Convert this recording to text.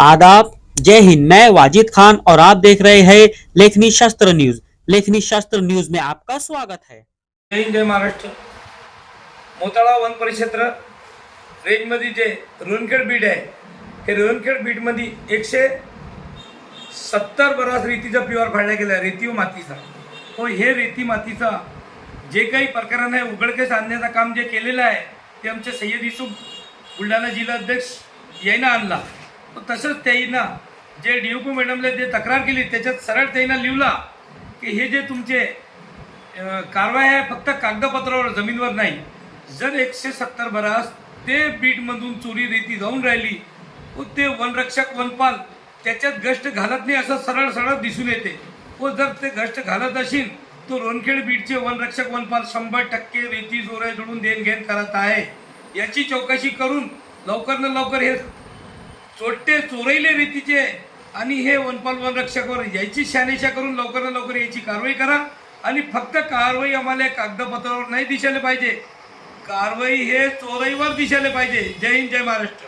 आदाब। जय हिंद। मैं वाजिद खान और आप देख रहे हैं लेखनी शास्त्र न्यूज। लेखनी शास्त्र न्यूज में आपका स्वागत है। जय हिंद जय महाराष्ट्र। मोताळा वन परिक्षेत्र रेंजमध्ये जे रोनखेड बीड आहे हे रोनखेड बीडमध्ये एकशे सत्तर बरस रेतीचा प्युअर फाडला गेला आहे रेती मातीचा. हो हे रेती मातीचा जे काही प्रकाराने उघडकेस आणण्याचं काम जे केलेलं आहे ते आमचे सय्यद युसूफ बुलढाणा जिल्हा अध्यक्ष यायनं आणला. तसंच त्याईनं जे डी पी मॅडमला जे तक्रार केली त्याच्यात सरळ त्याईनं लिवला की हे जे तुमचे कारवाई आहे फक्त कागदपत्रावर जमीनवर नाही. जर एकशे सत्तर बरास ते बीटमधून चोरी रेती जाऊन राहिली व ते वनरक्षक वनपाल त्याच्यात गष्ट घालत नाही असं सरळ सरळ दिसून येते. व जर ते गष्ट घालत असेल तो रोनखेड बीटचे वनरक्षक वनपाल शंभर टक्के रेती जोरे जोडून देणघेण करत आहे. याची चौकशी करून लवकर लवकर हे चोट्टे चोरैले रीतीचे आणि हे वनपाल वनरक्षकावर याची शहानिशा करून लवकर लवकर याची कारवाई करा. आणि फक्त कारवाई आम्हाला कागदपत्रावर नाही दिसायला पाहिजे. कारवाई हे चोराईवर दिसायला पाहिजे. जय हिंद जय महाराष्ट्र.